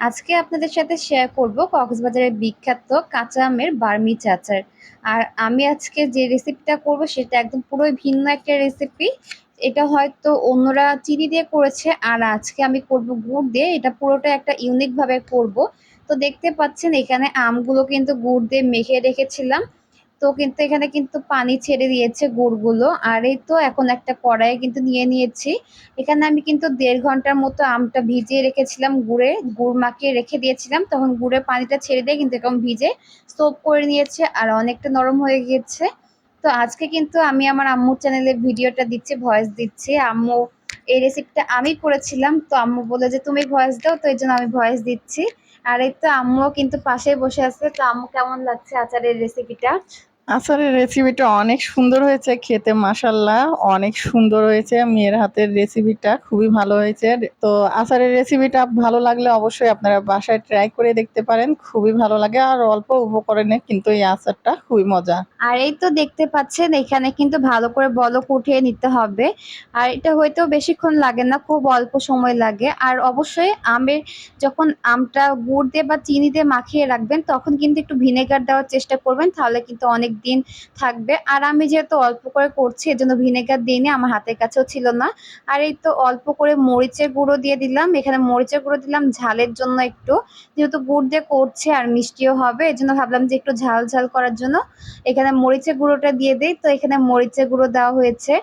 আজকে আপনাদের সাথে শেয়ার করব কক্সবাজারের বিখ্যাত কাঁচা আমের বার্মি চাচার। আর আমি আজকে যে রেসিপিটা করব সেটা একদম পুরোই ভিন্ন একটা রেসিপি এটা হয়তো অন্যরা চিনি দিয়ে করেছে, আর আজকে আমি করব গুড় দিয়ে। এটা পুরোটা একটা ইউনিকভাবে করব। তো দেখতে পাচ্ছেন এখানে আমগুলো কিন্তু গুড় দিয়ে মেখে রেখেছিলাম। তো কিন্তু এখানে কিন্তু পানি ছেড়ে দিয়েছে গুড়গুলো। আর এই তো এখন একটা কড়াইয়ে কিন্তু নিয়ে নিয়েছি। এখানে আমি কিন্তু দেড় ঘণ্টার মতো আমটা ভিজিয়ে রেখেছিলাম গুড়ে। গুড় মাখিয়ে রেখে দিয়েছিলাম, তখন গুড়ের পানিটা ছেড়ে দিয়ে কিন্তু এরকম ভিজে সোপ করে নিয়েছে আর অনেকটা নরম হয়ে গিয়েছে। তো আজকে কিন্তু আমি আমার আম্মুর চ্যানেলে ভিডিওটা দিচ্ছি ভয়েস দিচ্ছি। আম্মু, এই রেসিপিটা আমি করেছিলাম। তো আম্মু বলে যে, তুমি ভয়েস দাও, তো এই জন্য আমি ভয়েস দিচ্ছি। আর এই তো আম্মুও কিন্তু পাশেই বসে আছে। তো আম্মু কেমন লাগছে আচারের রেসিপিটা আচারের রেসিপিটা অনেক সুন্দর হয়েছে, খেতে মাসাল্লাহ অনেক সুন্দর হয়েছে, মেয়ের হাতের রেসিপিটা খুবই ভালো হয়েছে। তো আচারের রেসিপিটা ভালো লাগলে অবশ্যই আপনারা বাসায় ট্রাই করে দেখতে পারেন, খুবই ভালো লাগে। আর অল্প উপকরণে কিন্তু এই আচারটা খুবই মজা। আর এই তো দেখতে পাচ্ছেন, এখানে কিন্তু ভালো করে বলক উঠিয়ে নিতে হবে। আর এটা হয়তো বেশিক্ষণ লাগে না, খুব অল্প সময় লাগে। আর অবশ্যই আমের যখন আমটা গুড় দিয়ে বা চিনি দিয়ে মাখিয়ে রাখবেন, তখন কিন্তু একটু ভিনেগার দেওয়ার চেষ্টা করবেন, তাহলে কিন্তু অনেক দিন থাকবে। আর আমি যেহেতু অল্প করে করছি, এজন্য ভিনেগার দিইনি, আমার হাতের কাছেও ছিল না। আর এই তো অল্প করে মরিচের গুঁড়ো দিয়ে দিলাম। এখানে মরিচের গুঁড়ো দিলাম ঝালের জন্য একটু। যেহেতু গুড় দিয়ে করছে আর মিষ্টিও হবে এই জন্য ভাবলাম যে একটু ঝাল ঝাল করার জন্য। এখানে মরিচের গুঁড়োটা দিয়ে দিই। তো এখানে মরিচের গুঁড়ো দেওয়া হয়েছে।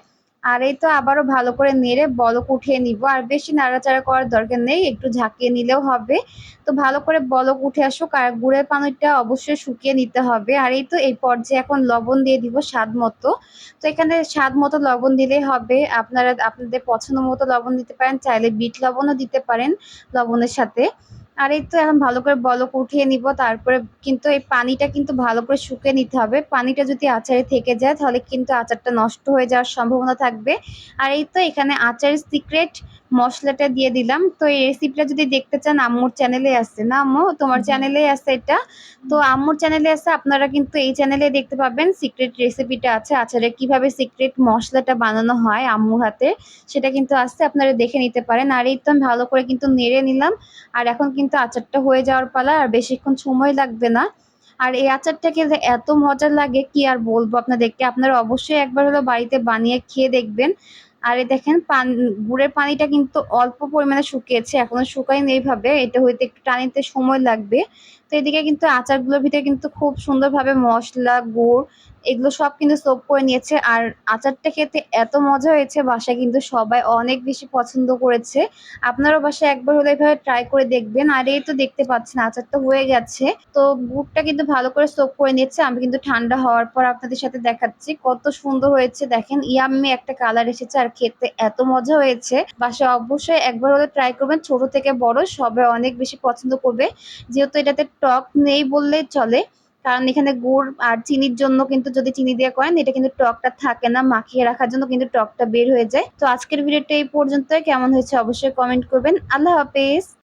আর এই তো আবারও ভালো করে নেড়ে বলক উঠিয়ে নিব। আর বেশি নাড়াচাড়া করার দরকার নেই, একটু ঝাঁকিয়ে নিলেও হবে। তো ভালো করে বলক উঠে আসুক আর গুড়ের পানিটা অবশ্যই শুকিয়ে নিতে হবে। আর এই তো এই পর্যায়ে এখন লবণ দিয়ে দিব স্বাদ মতো। তো এখানে স্বাদ মতো লবণ দিলেই হবে। আপনারা, আপনাদের পছন্দ মতো লবণ দিতে পারেন, চাইলে বিট লবণও দিতে পারেন লবণের সাথে। আর এই তো এখন ভালো করে বলক উঠিয়ে নিব, তারপরে কিন্তু এই পানিটা কিন্তু ভালো করে শুকিয়ে নিতে হবে। পানিটা যদি আচারে থেকে যায়, তাহলে কিন্তু আচারটা নষ্ট হয়ে যাওয়ার সম্ভাবনা থাকবে। আর এই তো এখানে আচারের সিক্রেট মশলাটা দিয়ে দিলাম। তো এই রেসিপিটা যদি দেখতে চান আম্মুর চ্যানেলে আছে না আম্মু? তোমার চ্যানেলে আছে এটা। তো আম্মুর চ্যানেলে আছে আপনারা কিন্তু এই চ্যানেলে দেখতে পাবেন সিক্রেট রেসিপিটা আছে আচারে কীভাবে সিক্রেট মশলাটা বানানো হয় আম্মুর হাতে। সেটা কিন্তু আসছে আপনারা দেখে নিতে পারেন। আর এই তো আমি ভালো করে কিন্তু নেড়ে নিলাম। আর এখন কিন্তু আচারটা হয়ে যাওয়ার পালা আর বেশিক্ষণ সময় লাগবে না। আর এই আচারটা খেতে এত মজা লাগে কি আর বলব আপনাদেরকে? আপনারা অবশ্যই একবার হলো বাড়িতে বানিয়ে খেয়ে দেখবেন। আর এই দেখেন, পান, গুড়ের পানিটা কিন্তু অল্প পরিমাণে শুকিয়েছে, এখনও শুকায়নি এইভাবে এটা হইতে একটু টানিতে সময় লাগবে। তো এদিকে কিন্তু আচারগুলোর ভিতরে কিন্তু খুব সুন্দরভাবে মশলা, গুড়, এগুলো সব কিন্তু সোপ করে নিয়েছে। আর আচারটা খেতে এত মজা হয়েছে, বাসায় কিন্তু সবাই অনেক বেশি পছন্দ করেছে। আপনারাও বাসায় একবার হলে এভাবে ট্রাই করে দেখবেন। আর এই তো দেখতে পাচ্ছেন, আচারটা হয়ে গেছে। তো গুড়টা কিন্তু ভালো করে সোপ করে নিচ্ছে আমি কিন্তু ঠান্ডা হওয়ার পর আপনাদের সাথে দেখাচ্ছি, কত সুন্দর হয়েছে। দেখেন, ইয়াম্মি একটা কালার এসেছে। আর খেতে এত মজা হয়েছে। বাসায় অবশ্যই একবার হলে ট্রাই করবেন। ছোট থেকে বড়, সবাই অনেক বেশি পছন্দ করবে। যেহেতু এটাতে টক নেই বললে চলে। কারণ এখানে গুড় আর চিনির জন্য কিন্তু যদি চিনি দিয়ে করেন, এটা কিন্তু টকটা থাকে না। মাখিয়ে রাখার জন্য কিন্তু টকটা বের হয়ে যায়। তো আজকের ভিডিওটা এই পর্যন্ত কেমন হয়েছে অবশ্যই কমেন্ট করবেন। আল্লাহ হাফেজ।